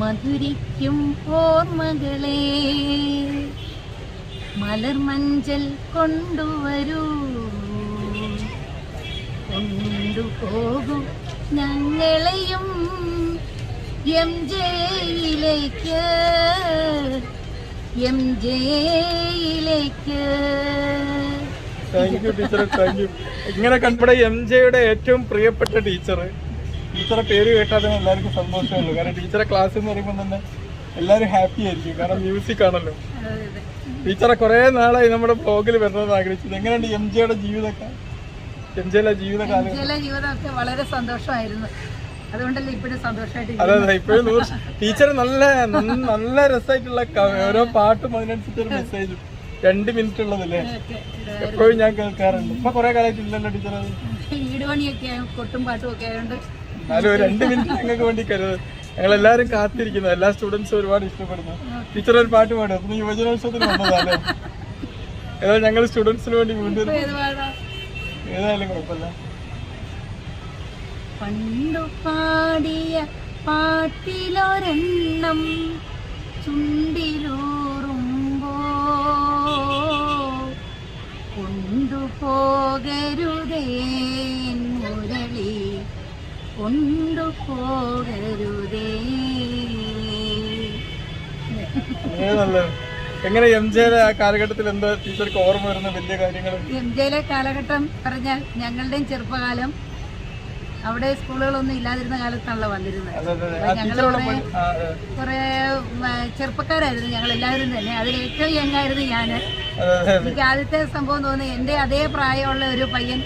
മധുരിക്കും ഓർമ്മകളെ. മലർമഞ്ചൽ കൊണ്ടുവരൂ. കൊണ്ടുപോകും ഞങ്ങളെയും എം ജയിലേക്ക് M ജയിലേക്ക് thank you teacher thank you ഇങ്ങനെ കണ്ടവിടെ എം ജെയുടെ ഏറ്റവും പ്രിയപ്പെട്ട ടീച്ചർ ടീച്ചറെ പേര് കേട്ടാൽ തന്നെ എല്ലാവർക്കും സന്തോഷമുള്ളൂ കാരണം ടീച്ചറെ ക്ലാസ് എന്ന് പറയുമ്പോൾ തന്നെ എല്ലാവരും ഹാപ്പി ആയിരിക്കും. കാരണം മ്യൂസിക് ആണല്ലോ. ടീച്ചറെ കുറേ നാളായി നമ്മുടെ ബ്ലോഗിൽ വരണമെന്ന് ആഗ്രഹിച്ചത് എങ്ങനെയുണ്ട് എം ജിയുടെ ജീവിതമൊക്കെ? എം ജിയിലെ ജീവിതകാലം ജീവിതമൊക്കെ വളരെ സന്തോഷമായിരുന്നു. അതുകൊണ്ടല്ലേ ഇപ്പോഴും സന്തോഷമായിട്ട് അതെ അതെ ഇപ്പോഴും ടീച്ചർ നല്ല നല്ല രസമായിട്ടുള്ള ഓരോ പാട്ടും അതിനനുസരിച്ചൊരു മെസ്സേജും രണ്ട് മിനിറ്റ് ഉള്ളതല്ലേ? എപ്പോഴും ഞാൻ കേൾക്കാറുണ്ട്. ഇപ്പൊ കുറെ കാലമായിട്ടില്ലല്ലോ ടീച്ചർ അത്? വീട് പണിയൊക്കെ കൊട്ടും പാട്ടും ഒക്കെ ആയതുകൊണ്ട് എന്നാലും രണ്ട് മിനിറ്റ് ഞങ്ങൾക്ക് വേണ്ടി കരുത് ഞങ്ങൾ എല്ലാവരും കാത്തിരിക്കുന്നു. എല്ലാ സ്റ്റുഡൻസും ഒരുപാട് ഇഷ്ടപ്പെടുന്നു. ടീച്ചർ ഒരു പാട്ട് പാടും. അപ്പൊ യുവജനോത്സവത്തിന് വന്നതാണ് ഏതോ ഞങ്ങൾ സ്റ്റുഡൻസിന് വേണ്ടി വീണ്ടും ഏതായാലും കുഴപ്പമില്ല. പണ്ടു പാടിയ പാട്ടിലൊരെണ്ണം ചുണ്ടിലൂറുമ്പോ കൊണ്ടുപോകരുതേ. കൊണ്ടുപോകരുതേ എങ്ങനെ എം ജെയുടെ ആ കാലഘട്ടത്തിൽ എന്താ ടീച്ചർക്ക് ഓർമ്മ വരുന്ന വലിയ കാര്യങ്ങൾ എം ജെയിലെ കാലഘട്ടം പറഞ്ഞാൽ ഞങ്ങളുടെയും ചെറുപ്പകാലം. അവിടെ സ്കൂളുകളൊന്നും ഇല്ലാതിരുന്ന കാലത്താണല്ലോ വന്നിരുന്നത്. ടീച്ചറോട് ആ, കുറെ ചെറുപ്പക്കാരായിരുന്നു ഞങ്ങൾ എല്ലാവരും തന്നെ. അതിൽ ഏറ്റവും യങ്ങായിരുന്നു ഞാൻ എനിക്ക് ആദ്യത്തെ സംഭവം തോന്നി എന്റെ അതേ പ്രായമുള്ള ഒരു പയ്യൻ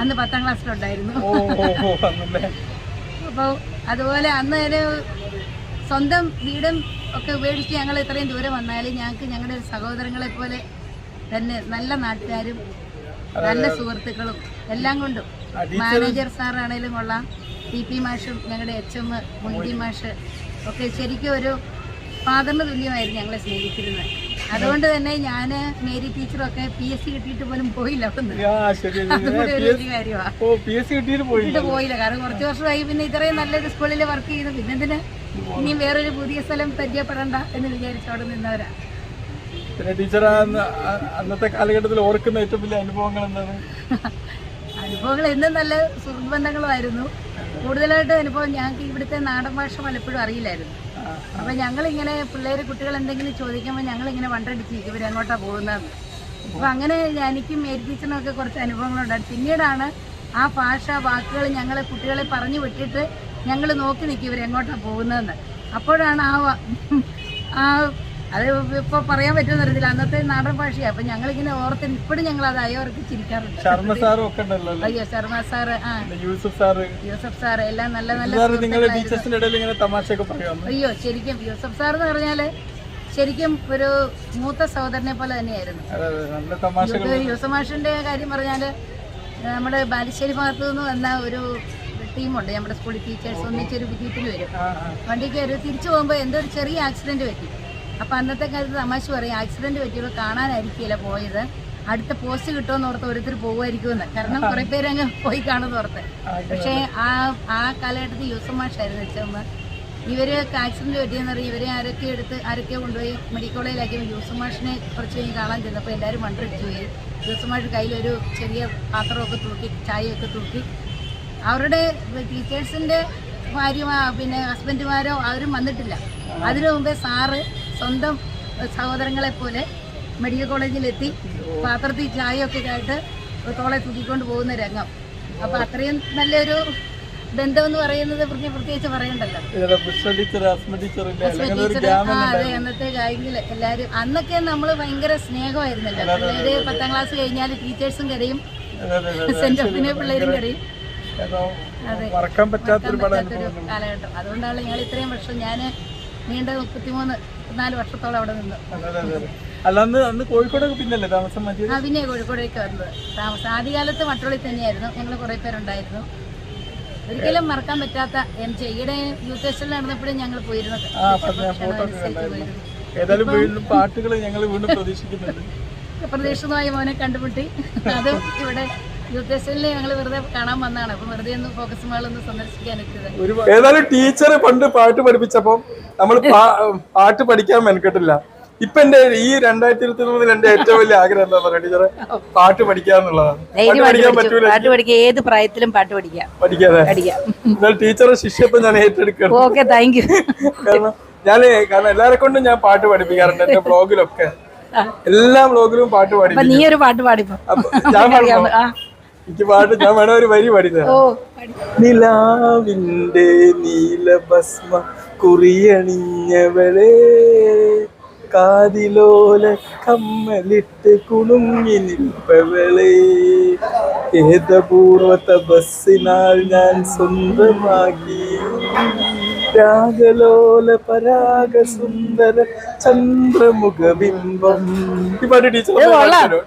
അന്ന് പത്താം ക്ലാസ്സിലുണ്ടായിരുന്നു. അപ്പൊ അപ്പോൾ അതുപോലെ അന്ന് ഒരു സ്വന്തം വീടും ഒക്കെ ഉപേക്ഷിച്ച് ഞങ്ങൾ ഇത്രയും ദൂരം വന്നാലും ഞങ്ങൾക്ക് ഞങ്ങളുടെ സഹോദരങ്ങളെ പോലെ തന്നെ നല്ല നാട്ടുകാരും നല്ല സുഹൃത്തുക്കളും എല്ലാം കൊണ്ടും. മാനേജർ സാറാണേലും കൊള്ളാം. ടി പി മാഷും ഞങ്ങളുടെ എച്ച് എം മുൻഡി മാഷ് ഒക്കെ ശരിക്കും ഒരു ഫാദറിന് തുല്യമായിരുന്നു ഞങ്ങളെ സ്നേഹിച്ചിരുന്നത്. അതുകൊണ്ട് തന്നെ ഞാൻ മേരി ടീച്ചറൊക്കെ പി എസ് സി കിട്ടിയിട്ട് പോലും പോയില്ല പോയില്ല. പോയില്ല. കാരണം കുറച്ച് വർഷമായി പിന്നെ ഇത്രയും നല്ലൊരു സ്കൂളിൽ വർക്ക് ചെയ്യുന്നു പിന്നെ എന്തിന് ഇനിയും വേറൊരു പുതിയ സ്ഥലം പരിചയപ്പെടണ്ട എന്ന് വിചാരിച്ചു അവിടെ നിന്നവരാ. പിന്നെ ടീച്ചർ അന്നത്തെ കാലഘട്ടത്തിൽ ഓർക്കുന്ന ഏറ്റവും വലിയ അനുഭവങ്ങൾ എന്താണ്? അനുഭവങ്ങൾ എന്നും നല്ല സുഹൃത്ത് ബന്ധങ്ങളായിരുന്നു കൂടുതലായിട്ട് അനുഭവം ഞങ്ങൾക്ക് ഇവിടുത്തെ നാടൻ ഭാഷ പലപ്പോഴും അറിയില്ലായിരുന്നു. അപ്പം ഞങ്ങളിങ്ങനെ പിള്ളേര് കുട്ടികൾ എന്തെങ്കിലും ചോദിക്കുമ്പോൾ ഞങ്ങളിങ്ങനെ വണ്ടടിച്ചിരിക്കും ഇവരെങ്ങോട്ടാ പോകുന്നത്? അപ്പൊ അങ്ങനെ എനിക്കും മേരി ടീച്ചറിനൊക്കെ കുറച്ച് അനുഭവങ്ങളുണ്ട്. പിന്നീടാണ് ആ ഭാഷ വാക്കുകൾ ഞങ്ങളെ കുട്ടികളെ പറഞ്ഞു വിട്ടിട്ട് ഞങ്ങൾ നോക്കി നിൽക്കും എങ്ങോട്ടാ പോകുന്നതെന്ന്. അപ്പോഴാണ് ആ ആ അത് ഇപ്പൊ പറയാൻ പറ്റുന്ന തരത്തില്ല അന്നത്തെ നാടൻ ഭാഷയാണ് ഞങ്ങൾ ഇങ്ങനെ ഓർത്ത് ഇപ്പോഴും ഞങ്ങൾ അത് അയോർക്ക് ചിരിക്കാറുണ്ട്. ശർമ്മ സാറും ഒക്കെ ഉണ്ടല്ലോ അയ്യോ ശർമ്മ സാറ് ആ. യൂസഫ് സാറ്. യൂസഫ് സാർ എല്ലാം നല്ല നല്ല ടീച്ചേഴ്സിന്റെ ഇടയിൽ ഇങ്ങനെ തമാശയൊക്കെ പറയാം അയ്യോ ശരിക്കും. യൂസഫ് സാർ എന്ന് പറഞ്ഞാൽ ശരിക്കും ഒരു മൂത്ത സഹോദരനെ പോലെ തന്നെയായിരുന്നു. യൂസഫ് മാഷിന്റെ കാര്യം പറഞ്ഞാൽ നമ്മുടെ ബാലുശ്ശേരി ഭാഗത്തു നിന്ന് വന്ന ഒരു ടീമുണ്ട്. നമ്മുടെ സ്കൂളിൽ ടീച്ചേഴ്സ് ഒന്നിച്ചൊരു വിജയത്തിന് വരും വണ്ടിക്ക് ഒരു തിരിച്ചു പോകുമ്പോൾ എന്തോ ഒരു ചെറിയ ആക്സിഡന്റ് പറ്റി. അപ്പൊ അന്നത്തെ കാലത്ത് തമാശ പറയും ആക്സിഡന്റ് പറ്റിയവർ കാണാനായിരിക്കില്ല പോയത്. അടുത്ത പോസ്റ്റ് കിട്ടുമെന്ന് ഓർത്ത് ഓരോരുത്തർ പോകുമായിരിക്കുമെന്ന്. കാരണം കുറെ പേര് അങ്ങ് പോയി കാണുമെന്ന് ഓർത്ത്. പക്ഷേ ആ ആ കാലഘട്ടത്തിൽ യൂസമാഷായിരുന്നു വെച്ചമ്മ ഇവർ ആക്സിഡന്റ് പറ്റിയെന്ന് പറഞ്ഞ് ഇവരെ ആരൊക്കെ എടുത്ത് ആരൊക്കെ കൊണ്ടുപോയി മെഡിക്കൽ കോളേജിലാക്കി യൂസമാഷിനെ കുറച്ച് കഴിഞ്ഞ് കാണാൻ ചെന്നപ്പോൾ എല്ലാവരും മണ്ടടിച്ചു പോയി. യൂസഫ് മാഷ് കയ്യിലൊരു ചെറിയ പാത്രമൊക്കെ തൂക്കി ചായയൊക്കെ തൂക്കി. അവരുടെ ടീച്ചേഴ്സിന്റെ ഭാര്യ പിന്നെ ഹസ്ബൻഡുമാരോ അവരും വന്നിട്ടില്ല. അതിനു മുമ്പേ സാറ് സ്വന്തം സഹോദരങ്ങളെ പോലെ മെഡിക്കൽ കോളേജിലെത്തി പാത്രത്തിൽ ചായയൊക്കെ ആയിട്ട് തോളെ തൂക്കിക്കൊണ്ട് പോകുന്ന രംഗം. അപ്പൊ അത്രയും നല്ലൊരു ബന്ധം എന്ന് പറയുന്നത് പ്രത്യേകിച്ച് പറയണ്ടല്ലോ. അതെ അന്നത്തെ കാര്യത്തിൽ എല്ലാരും അന്നൊക്കെ നമ്മൾ ഭയങ്കര സ്നേഹമായിരുന്നല്ലോ. പിള്ളേര് പത്താം ക്ലാസ് കഴിഞ്ഞാൽ ടീച്ചേഴ്സും കരയും. സെന്റ് ഓഫിനെ പിള്ളേരും കരയും. അതെ. മറക്കാൻ പറ്റാത്തൊരു കാലഘട്ടം. അതുകൊണ്ടാണ് ഞങ്ങൾ ഇത്രയും വർഷം ഞാൻ നീണ്ട മുപ്പത്തിമൂന്ന് നാല് വർഷത്തോളം അവിടെ നിന്ന്. അല്ല അന്ന് അന്ന് കോഴിക്കോടൊക്കെ പിന്നല്ലേ താമസം മാറ്റിയത്? ആ പിന്നെ കോഴിക്കോടേക്ക് വന്നത്. താമസം. ആദ്യകാലത്ത് മട്ടുള്ളിൽ തന്നെയായിരുന്നു. ഞങ്ങൾ കുറേ പേരുണ്ടായിരുന്നു. ഒരിക്കലും മറക്കാൻ പറ്റാത്ത എം ജെ ഈടെ യൂത്ത് ഫെസ്റ്റിവൽ നടന്നപ്പോഴും ഞങ്ങൾ പോയിരുന്നത്. പ്രതീക്ഷിതമായി ഏതായാലും വീണ്ടും പാട്ടുകൾ ഞങ്ങൾ വീണ്ടും പ്രതീക്ഷിക്കുന്നുണ്ട്. പ്രതീക്ഷിതമായ മോനെ കണ്ടുമുട്ടി. അതും ഇവിടെ യൂത്ത് ഫെസ്റ്റിവലിൽ ഞങ്ങൾ വെറുതെ കാണാൻ വന്നതാണ്. അപ്പൊ വെറുതെ ഒന്ന് ഫോക്കസ് മാളൊന്ന് ഒന്ന് സന്ദർശിക്കാൻ എത്തിയത് ഏതായാലും ടീച്ചർ പണ്ട് പാട്ട് പഠിപ്പിച്ചപ്പോ നമ്മൾ പാട്ട് പഠിക്കാൻ മെനക്കെട്ടില്ല. ഇപ്പൊ എന്റെ ഈ രണ്ടായിരത്തി ഇരുപത്തി മൂന്നിൽ എന്റെ ഏറ്റവും വലിയ ആഗ്രഹം എന്താ പറയുക ടീച്ചറെ പാട്ട് പഠിക്കാന്നുള്ളതാണ് പാട്ട് പഠിക്കാൻ പറ്റൂല? പാട്ട് പഠിക്കുക ഏത് പ്രായത്തിലും പാട്ട് പഠിക്കാം. പഠിക്കാതെ പഠിക്കാം. എന്നാൽ ടീച്ചറെ ശിഷ്യത്വം ഞാൻ ഏറ്റെടുക്കണം ഓക്കെ താങ്ക് യു കാരണം ഞാൻ കാരണം എല്ലാരെ കൊണ്ടും ഞാൻ പാട്ട് പഠിപ്പിക്കാറുണ്ട് എന്റെ ബ്ലോഗിലൊക്കെ എല്ലാ ബ്ലോഗിലും പാട്ട് പാടി നീ ഒരു പാട്ട് പാടിപ്പോ. ഞാൻ? എനിക്ക് പാട്ട് ഞാൻ വേണ ഒരു വരി പാടിത്തരാം. ഓ നിലാവിന്റെ നീലഭസ്മ കുറിയണിഞ്ഞവളെ കാതിലോല കമ്മലിട്ട് കുണുങ്ങി നിൽപ്പവളെ. ഏതപൂർവ തപസ്സിനാൽ ഞാൻ സ്വന്തമാക്കി രാഗലോല പരാഗ സുന്ദര ചന്ദ്രമുഖബിംബം. ഈ പാട്ട് ടീച്ചർ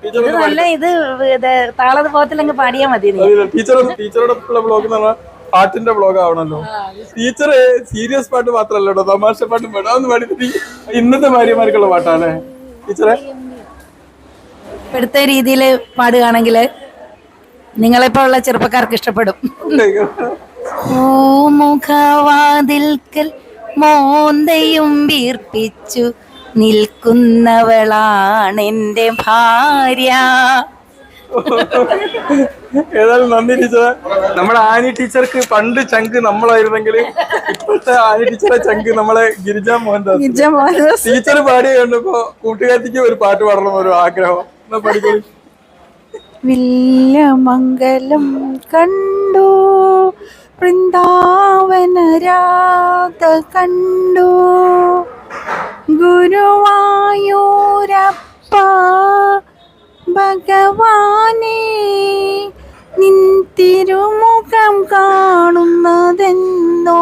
ടീച്ചർ ഇത് നല്ല ഇത് ഇത് താളത് പോകത്തില്ലെങ്കിൽ പാടിയാ മതി നീ. ടീച്ചർ ബ്ലോഗ് എന്ന് പറഞ്ഞാൽ പാട്ടിന്റെ ബ്ലോഗ് ആവണല്ലോ. ടീച്ചർ സീരിയസ് പാട്ട് മാത്രല്ല കേട്ടോ. തമാശ പാട്ടും വേണം. അതൊന്ന് പാടി ഇന്നത്തെ ഭാര്യമാർക്കുള്ള പാട്ടാണേ. ടീച്ചറെ. ഇപ്പോഴത്തെ രീതിയിൽ പാടുകയാണെങ്കിൽ നിങ്ങളെപ്പോ ഉള്ള ചെറുപ്പക്കാർക്ക് ഇഷ്ടപ്പെടും. ഓമുഖവാതിൽക്കൽ മോന്തയും വീർപ്പിച്ചു നിൽക്കുന്നവളാണെന്റെ ഭാര്യ. ഏതായാലും നന്ദി ടീച്ചർ നമ്മുടെ ആനി ടീച്ചർക്ക് പണ്ട് ചങ്ക് നമ്മളായിരുന്നെങ്കിൽ ഇപ്പോഴത്തെ ആനി ടീച്ചറെ ചങ്ക് നമ്മളെ ഗിരിജ മോഹൻദാസ്. ടീച്ചർ പാടിയ കണ്ടപ്പോ കൂട്ടുകാരിക്ക് ഒരു പാട്ട് പാടണം ഒരു ആഗ്രഹം. എന്നാ പഠിക്കോളി വില്ലമംഗലം കണ്ടു. വൃന്ദാവന രാധ കണ്ടു ഗുരുവായൂരപ്പ ഭഗവാനെ നിൻ തിരുമുഖം കാണുന്നതെന്നോ?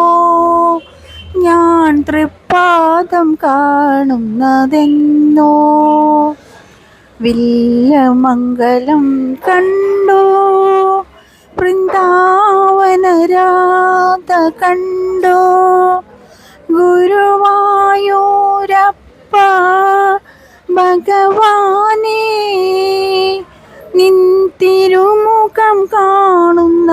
ഞാൻ തൃപ്പാദം കാണുന്നതെന്നോ? വില്ലമംഗലം കണ്ടു. വൃന്ദാവന രാധ കണ്ടോ ഗുരുവായൂരപ്പ ഭഗവാനെ നിൻ തിരുമുഖം കാണുന്നതെന്നോ?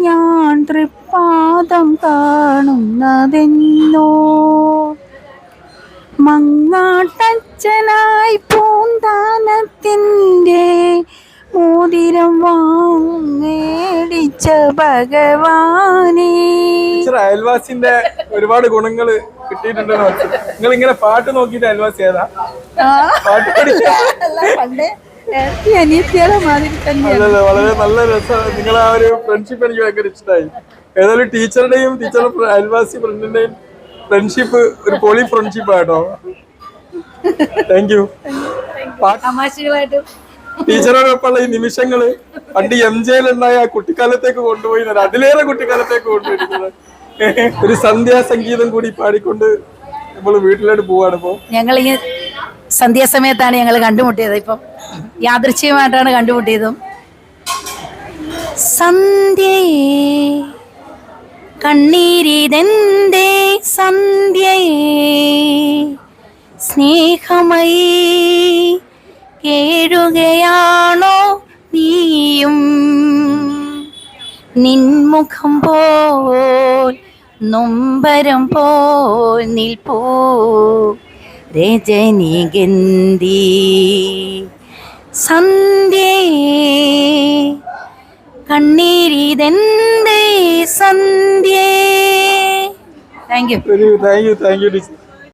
ഞാൻ തൃപ്പാദം കാണുന്നതെന്നോ? മങ്ങാട്ടച്ചനായി പൂന്താനത്തിന്റെ ഭഗവാനേ. ടീച്ചർ അയൽവാസിന്റെ ഒരുപാട് ഗുണങ്ങൾ കിട്ടിയിട്ടുണ്ടെന്ന് നിങ്ങൾ ഇങ്ങനെ പാട്ട് നോക്കിയിട്ട് അയൽവാസി ഏതാ? പാട്ട് പണ്ട് വളരെ നല്ല രസമാണ് നിങ്ങൾ ആ ഒരു ഫ്രണ്ട്ഷിപ്പ് എനിക്ക് ഭയങ്കര ഇഷ്ടമായി. ഏതായാലും ടീച്ചറുടെയും ടീച്ചർ അയൽവാസി ഫ്രണ്ടിന്റെയും ഫ്രണ്ട്ഷിപ്പ് ഒരു പൊളി ഫ്രണ്ട്ഷിപ്പ് ആട്ടോ. താങ്ക് യു തമാശകളായിട്ട് ടീച്ചറോടൊപ്പമുള്ള ഈ നിമിഷങ്ങൾ പണ്ട് എം ജെയിലുണ്ടായ ആ കുട്ടിക്കാലത്തേക്ക് കൊണ്ടുപോയി അതിലേറെ കുട്ടിക്കാലത്തേക്ക് കൊണ്ടുപോയിരിക്കുന്നത്. ഒരു സന്ധ്യാസംഗീതം കൂടി പാടിക്കൊണ്ട് നമ്മൾ വീട്ടിലോട്ട് പോവാണ് ഇപ്പോ. ഞങ്ങൾ ഈ സന്ധ്യാസമയത്താണ് ഞങ്ങൾ കണ്ടുമുട്ടിയത്. ഇപ്പം യാദൃശ്യമായിട്ടാണ് കണ്ടുമുട്ടിയതും. സന്ധ്യയെ കണ്ണീരിതെന്തേ സന്ധ്യയെ സ്നേഹമയി കേഴുകയാണോ നീയും? നിൻമുഖം പോൽ നൊമ്പരം പോൽ നിൽപ്പൂ? രജനിഗന്ധി സന്ധ്യേ കണ്ണീരിതെന്തേ സന്ധ്യേ? Thank you thank you thank you